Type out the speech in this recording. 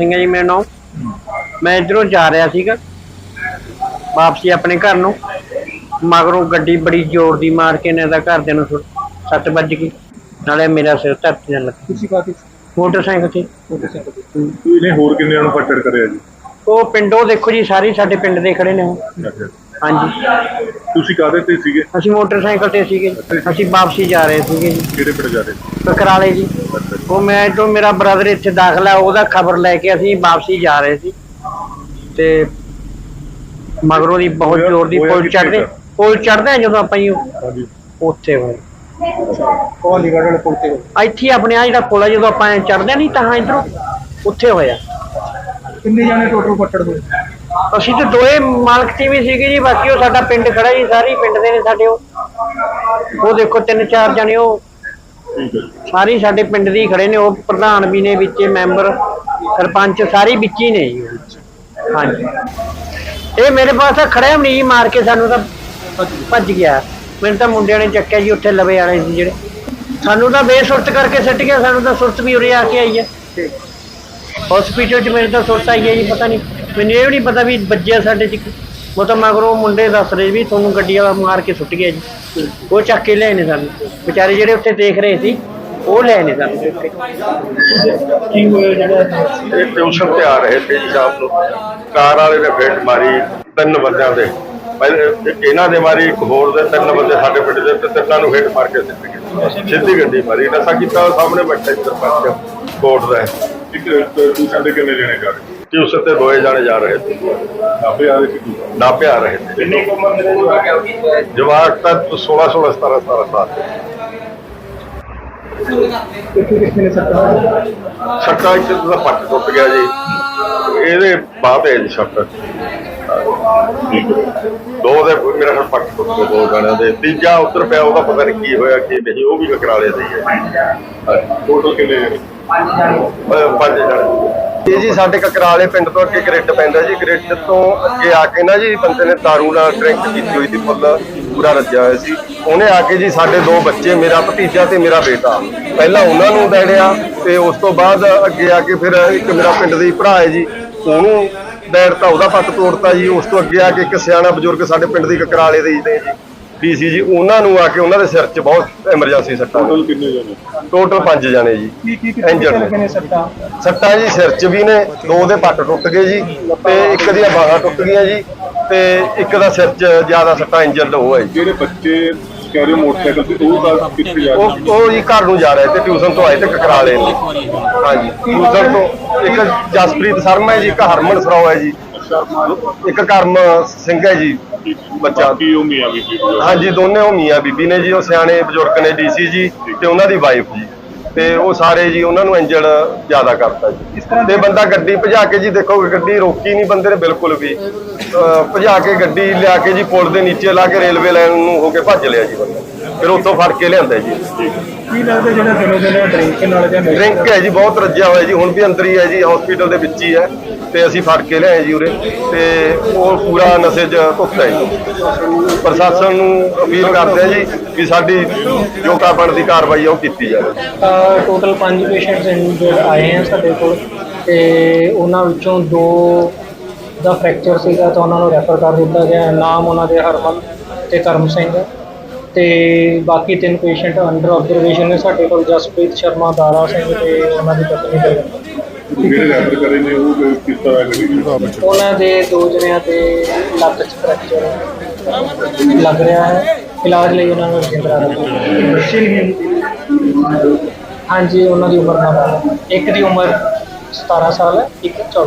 ਸਿੰਘ ਹੈ ਜੀ ਮੇਰਾ ਨਾਮ ਮੈਂ ਇਧਰੋਂ ਜਾ ਰਿਹਾ ਸੀਗਾ ਵਾਪਸੀ ਆਪਣੇ ਘਰ ਨੂੰ। ਮਗਰੋਂ ਗੱਡੀ ਬੜੀ ਜ਼ੋਰ ਦੀ ਮਾਰ ਕੇ ਨੇ ਦਾ ਘਰਦਿਆਂ ਨੂੰ ਸੁੱਟ- ਸੱਟ ਵੱਜ ਗਈ। ਨਾਲੇ ਮੇਰਾ ਸਿਰ ਧਰਤੀ ਨਾਲ ਲੱਗਾ ਤੁਸੀਂ ਕਾਹਦੇ ਮੋਟਰਸਾਈਕਲ ਤੇ ਮੋਟਰਸਾਈਕਲ ਤੇ। ਇਹਨੇ ਹੋਰ ਕਿੰਨਿਆਂ ਨੂੰ ਫੱਟੜ ਕਰਿਆ ਜੀ? ਉਹ ਪਿੰਡੋਂ ਦੇਖੋ ਜੀ ਸਾਰੇ ਸਾਡੇ ਪਿੰਡ ਦੇ ਖੜੇ ਨੇ ਉਹ। ਅੱਛਾ। ਹਾਂਜੀ। ਤੁਸੀਂ ਕਾਹਦੇ ਤੇ ਸੀਗੇ? ਅਸੀਂ ਮੋਟਰਸਾਈਕਲ ਤੇ ਸੀਗੇ ਅਸੀਂ ਵਾਪਸੀ ਜਾ ਰਹੇ ਸੀਗੇ ਜੀ। ਕਿਹੜੇ ਪਿੰਡ ਜਾ ਰਹੇ ਸੀ? ਕਕਰਾਲੇ ਜੀ। ਉਹ ਮੈਂ ਤੋਂ ਮੇਰਾ ਬ੍ਰਦਰ ਇੱਥੇ ਦਾਖਲ ਹੈ ਉਹਦਾ ਖਬਰ ਲੈ ਕੇ ਅਸੀਂ ਵਾਪਸੀ ਜਾ ਰਹੇ ਸੀ। ਤੇ ਮਗਰੋਂ ਦੀ ਬਹੁਤ ਜ਼ੋਰ ਦੀ ਪੁਲ ਚੜਦੇ? ਪੁਲ ਚੜਦੇ ਜਦੋਂ ਆਪਾਂ ਹਾਂਜੀ। ਉੱਥੇ ਹੋਏ। ਪੁਲ ਤੇ। ਇੱਥੇ ਹੀ ਆਪਣੇ ਆ ਜਿਹੜਾ ਪੁਲ ਆ ਜਦੋਂ ਆਪਾਂ ਚੜਦੇ ਨਹੀਂ ਤਾਂ ਇਧਰੋਂ ਉੱਥੇ ਹੋਇਆ। ਕਿੰਨੇ ਜਾਣੇ ਟੋਟਲ ਪੱਟੜ ਹੋਏ? ਅਸੀਂ ਤੇ ਦੋਏ ਮਾਲਕ ਤੇ ਵੀ ਸੀਗੇ ਜੀ ਬਾਕੀ ਉਹ ਸਾਡਾ ਪਿੰਡ ਖੜਾ ਜੀ ਸਾਰੇ ਪਿੰਡ ਦੇ ਨੇ ਸਾਡੇ ਉਹ। ਉਹ ਦੇਖੋ ਤਿੰਨ ਚਾਰ ਜਣੇ ਉਹ। ਸਾਰੇ ਸਾਡੇ ਪਿੰਡ ਦੇ ਖੜੇ ਨੇ ਉਹ ਪ੍ਰਧਾਨ ਵੀ ਨੇ ਵਿੱਚੇ ਮੈਂਬਰ ਸਰਪੰਚ ਸਾਰੇ ਵਿੱਚ ਹੀ ਨੇ ਜੀ। ਹਾਂਜੀ। ਇਹ ਮੇਰੇ ਪਾਸ ਤਾਂ ਖੜਿਆ ਵੀ ਨਹੀਂ ਜੀ ਮਾਰ ਕੇ ਸਾਨੂੰ ਤਾਂ ਭੱਜ ਗਿਆ। ਮੈਨੂੰ ਤਾਂ ਮੁੰਡਿਆਂ ਨੇ ਚੱਕਿਆ ਜੀ ਉੱਥੇ ਲਵੇ ਵਾਲੇ ਸੀ ਜਿਹੜੇ। ਸਾਨੂੰ ਤਾਂ ਬੇਸੁਰਤ ਕਰਕੇ ਸਿੱਟ ਗਿਆ ਸਾਨੂੰ ਤਾਂ ਸੁਰਤ ਵੀ ਉਰੇ ਆ ਕੇ ਆਈ ਹੈ। ਹਸਪੀਟਲ 'ਚ ਮੇਰੇ ਤਾਂ ਸੁਰਤ ਆਈ ਹੈ ਜੀ ਪਤਾ ਨਹੀਂ ਮੈਨੂੰ ਇਹ ਵੀ ਨਹੀਂ ਪਤਾ ਵੀ ਵੱਜਿਆ ਸਾਡੇ 'ਚ ਉਹ ਤਾਂ ਮਗਰੋਂ ਮੁੰਡੇ ਦੱਸ ਰਹੇ ਵੀ ਤੁਹਾਨੂੰ ਗੱਡੀ ਵਾਲਾ ਮਾਰ ਕੇ ਸੁੱਟ ਗਿਆ ਜੀ। ਉਹ ਚੱਕ ਕੇ ਲਿਆਏ ਨੇ ਸਾਨੂੰ। ਵਿਚਾਰੇ ਜਿਹੜੇ ਉੱਥੇ ਦੇਖ ਰਹੇ ਸੀ ਉਹ ਲੈ ਨੇ ਸਾਨੂੰ ਚੁੱਕ ਕੇ। ਕੀ ਹੋਇਆ ਜਿਹੜਾ ਇਹ ਟਿਊਸ਼ਨ ਤੇ ਆ ਰਹੇ ਸੀ ਸ਼ਾਮ ਨੂੰ। ਕਾਰ ਵਾਲੇ ਨੇ ਫੇਟ ਮਾਰੀ ਤਿੰਨ ਬੰਦਿਆਂ ਦੇ। ਪਹਿਲੇ ਇਹਨਾਂ ਦੇ ਮਾਰੀ ਇੱਕ ਹੋਰ ਦੇ ਤਿੰਨ ਬੰਦੇ ਸਾਡੇ ਪਿੰਡ ਦੇ ਤੇ ਤਿੰਨਾਂ ਨੂੰ ਫੇਟ ਮਾਰ ਕੇ ਸਿੱਟ ਗਏ ਸਿੱਧੀ ਗੱਡੀ ਮਾਰੀ। ਨਸ਼ਾ ਕੀਤਾ ਸਾਹਮਣੇ ਬੈਠਾ ਸੀ ਸਰਪੰਚ ਕੋਟ ਦਾ। ਇੱਕ ਟਿਊਸ਼ਨ ਦੇ ਕਿੰਨੇ ਜਣੇ ਜਾ ਜਾਣੇ ਤੁਸੀਂ ਨਾਪੇ ਆ ਰਹੇ ਸੀ। ਕਿੰਨੀ ਕੁ ਉਮਰ ਦੇ ਜਵਾਕ ਤਾਂ 16 16 17 17 ਸਾਲ ਦੇ ਕਿੱਥੇ ਕਿੱਥੇ ਨੇ ਸੱਟਾਂ ਸੱਟਾ ਇੱਕ ਦਾ ਪੱਟ ਟੁੱਟ ਗਿਆ ਜੀ। ਇਹਦੇ ਬਾਅਦ ਹੈ ਜੀ ਸੱਟ ਦੋ ਦੇ ਮੇਰਾ ਖਿਆਲ ਪੱਟ ਟੁੱਟ ਗਏ ਦੋ ਜਣਿਆਂ ਦੇ। ਤੀਜਾ ਉੱਤਰ ਪਿਆ ਉਹਦਾ ਪਤਾ ਨਹੀਂ ਕੀ ਹੋਇਆ ਕੀ ਨਹੀਂ ਉਹ ਵੀ ਕਕਰਾਲੇ ਦਾ ਹੀ ਟੋਟਲ ਕਿੰਨੇ ਜਣੇ? ਅਹ ਪੰਜ ਜਣੇ। ਇਹ ਜੀ, ਸਾਡੇ ਕਕਰਾਲੇ ਪਿੰਡ ਤੋਂ ਅੱਗੇ ਗ੍ਰਿਡ ਪੈਂਦਾ ਜੀ ਗ੍ਰਿਡ ਤੋਂ ਅੱਗੇ ਆ ਕੇ ਨਾ ਜੀ, ਬੰਦੇ ਨੇ ਦਾਰੂ ਨਾਲ ਡਰਿੰਕ ਕੀਤੀ ਹੋਈ ਸੀ, ਫੁੱਲ ਪੂਰਾ ਰੱਜਿਆ ਹੋਇਆ ਸੀ। ਉਹਨੇ ਆ ਕੇ ਜੀ, ਸਾਡੇ ਦੋ ਬੱਚੇ, ਮੇਰਾ ਭਤੀਜਾ ਤੇ ਮੇਰਾ ਬੇਟਾ। ਪਹਿਲਾਂ ਉਹਨਾਂ ਨੂੰ ਦੈੜਿਆ ਤੇ ਉਸ ਤੋਂ ਬਾਅਦ ਅੱਗੇ ਆ ਕੇ ਫਿਰ ਇੱਕ ਮੇਰਾ ਪਿੰਡ ਦਾ ਭਰਾ ਹੈ ਜੀ, ਉਹਨੂੰ ਦੈੜਤਾ ਉਹਦਾ ਪੱਟ ਤੋੜਤਾ ਜੀ। ਉਸ ਤੋਂ ਅੱਗੇ ਆ ਕੇ ਇੱਕ ਸਿਆਣਾ ਬਜ਼ੁਰਗ ਸਾਡੇ ਪਿੰਡ ਦੀ ਕਕਰਾਲੇ ਦੇ ਨੇ ਜੀ। ਡੀਸੀ ਜੀ ਉਹਨਾਂ ਨੂੰ ਆ ਕੇ ਉਹਨਾਂ ਦੇ ਸਿਰ 'ਚ ਬਹੁਤ ਐਮਰਜੈਂਸੀ ਸੱਟਾਂ ਟੋਟਲ ਕਿੰਨੇ ਜਣੇ? ਟੋਟਲ ਪੰਜ ਜਾਣੇ ਜੀ ਕੀ ਕੀ ਨੇ। ਨੇ ਸੱਟਾਂ? ਸੱਟਾਂ ਜੀ ਸਿਰ 'ਚ ਵੀ ਨੇ ਦੋ ਦੇ ਪੱਟ ਟੁੱਟ ਗਏ ਜੀ ਤੇ ਇੱਕ ਦੀਆਂ ਬਾਹਾਂ ਟੁੱਟ ਗਈਆਂ ਜੀ ਤੇ ਇੱਕ ਦਾ ਸਿਰ 'ਚ ਜ਼ਿਆਦਾ ਸੱਟਾਂ ਇੰਜਰਡ ਹੋਇਆ ਜੀ। ਜਿਹੜੇ ਬੱਚੇ ਕਹਿ ਰਹੇ ਮੋਟਰਸਾਈਕਲ ਤੇ ਉਹ ਤਾਂ ਕਿੱਥੇ ਜਾ ਰਹੇ ਉਹ ਉਹ ਜੀ ਘਰ ਨੂੰ ਜਾ ਰਹੇ ਤੇ ਟਿਊਸ਼ਨ ਤੋਂ ਆਏ ਤੇ ਕਕਰਾਲੇ ਨੂੰ। ਹਾਂਜੀ ਟਿਊਸ਼ਨ ਤੋਂ ਇੱਕ ਜਸਪ੍ਰੀਤ ਸ਼ਰਮਾ ਹੈ ਜੀ ਇੱਕ ਹਰਮਨ ਸਰਾਓ ਹੈ ਜੀ। ਇੱਕ ਕਰਮ ਸਿੰਘ ਹੈ ਜੀ। ਬੱਚਾ ਕੀ ਉਹ ਮੀਆਂ ਬੀਬੀ ਦੀ ਹਾਂਜੀ ਦੋਨੇ ਉਹ ਮੀਆਂ ਬੀਬੀ ਨੇ ਜੀ ਉਹ ਸਿਆਣੇ ਬਜ਼ੁਰਗ ਨੇ ਡੀਸੀ ਜੀ ਤੇ ਉਹਨਾਂ ਦੀ ਵਾਈਫ ਜੀ। ਤੇ ਉਹ ਸਾਰੇ ਜੀ ਉਹਨਾਂ ਨੂੰ ਇੰਜਰਡ ਜ਼ਿਆਦਾ ਕਰਤਾ ਜੀ। ਤੇ ਬੰਦਾ ਗੱਡੀ ਭਜਾ ਕੇ ਜੀ ਦੇਖੋ ਗੱਡੀ ਰੋਕੀ ਨਹੀਂ ਬੰਦੇ ਨੇ ਬਿਲਕੁਲ ਵੀ। ਅਹ ਭਜਾ ਕੇ ਗੱਡੀ ਲਿਆ ਕੇ ਜੀ ਪੁਲ ਦੇ ਨੀਚੇ ਲਾ ਕੇ ਰੇਲਵੇ ਲਾਈਨ ਨੂੰ ਹੋ ਕੇ ਭੱਜ ਲਿਆ ਜੀ ਬੰਦਾ। ਫਿਰ ਉੱਥੋਂ ਫੜ ਕੇ ਲਿਆਂਦਾ ਜੀ। ਕੀ ਲੱਗਦਾ ਜਿਹੜਾ ਦਿਨੋ ਦਿਨ ਡਰਿੰਕ ਨਾਲ ਜਾਂ ਨਸ਼ੇ ਡਰਿੰਕ ਹੈ ਜੀ ਬਹੁਤ ਰੱਜਿਆ ਹੋਇਆ ਜੀ ਹੁਣ ਵੀ ਅੰਦਰ ਹੀ ਹੈ ਜੀ ਹਸਪੀਟਲ ਦੇ ਵਿੱਚ ਹੀ ਹੈ। ਤੇ ਅਸੀਂ ਫੜ ਕੇ ਲਿਆਏ ਜੀ ਉਰੇ। ਤੇ ਉਹ ਪੂਰਾ ਨਸ਼ੇ 'ਚ ਧੁੱਤ ਹੈ ਜੀ। ਪ੍ਰਸ਼ਾਸਨ ਨੂੰ ਅਪੀਲ ਕਰਦੇ ਆ ਜੀ ਕਿ ਸਾਡੀ ਜੋ ਕਾ ਬਣਦੀ ਕਾਰਵਾਈ ਆ ਉਹ ਕੀਤੀ ਜਾਵੇ। ਟੋਟਲ 5 ਪੇਸ਼ੈਂਟਸ ਇੰਜਰਡ ਆਏ ਹਨ ਸਾਡੇ ਕੋਲ। ਤੇ ਉਹਨਾਂ ਵਿੱਚੋਂ ਦੋ ਦਾ ਫ੍ਰੈਕਚਰ ਸੀਗਾ ਤਾਂ ਉਹਨਾਂ ਨੂੰ ਰੈਫਰ ਕਰ ਦਿੱਤਾ ਗਿਆ। ਨਾਮ ਉਹਨਾਂ ਦੇ ਹਰਮਨ ਤੇ ਕਰਮ ਸਿੰਘ। ਤੇ ਬਾਕੀ ਤਿੰਨ ਪੇਸ਼ੈਂਟ ਅੰਡਰ ਆਬਜ਼ਰਵੇਸ਼ਨ ਨੇ ਸਾਡੇ ਕੋਲ ਜਸਪ੍ਰੀਤ ਸ਼ਰਮਾ ਦਾਰਾ ਸਿੰਘ ਤੇ ਉਹਨਾਂ ਦੀ ਪਤਨੀ ਦੇ ਜਿਹੜੇ ਰੈਫਰ ਕਰੇ ਨੇ ਉਹ ਕਿਸ ਤਰ੍ਹਾਂ ਕਰੀ ਉਹਨਾਂ ਦੇ ਦੋ ਜਣਿਆਂ ਤੇ ਲੱਤ 'ਚ ਫ੍ਰੈਕਚਰ ਲੱਗ ਰਿਹਾ ਹੈ। ਇਲਾਜ ਲਈ ਉਹਨਾਂ ਨੂੰ ਰਜਿੰਦਰਾ ਦਾ ਹਾਂਜੀ ਉਹਨਾਂ ਦੀ ਉਮਰ ਨਾਲ। ਇੱਕ ਦੀ ਉਮਰ 17 ਸਾਲ ਹੈ ਇੱਕ 14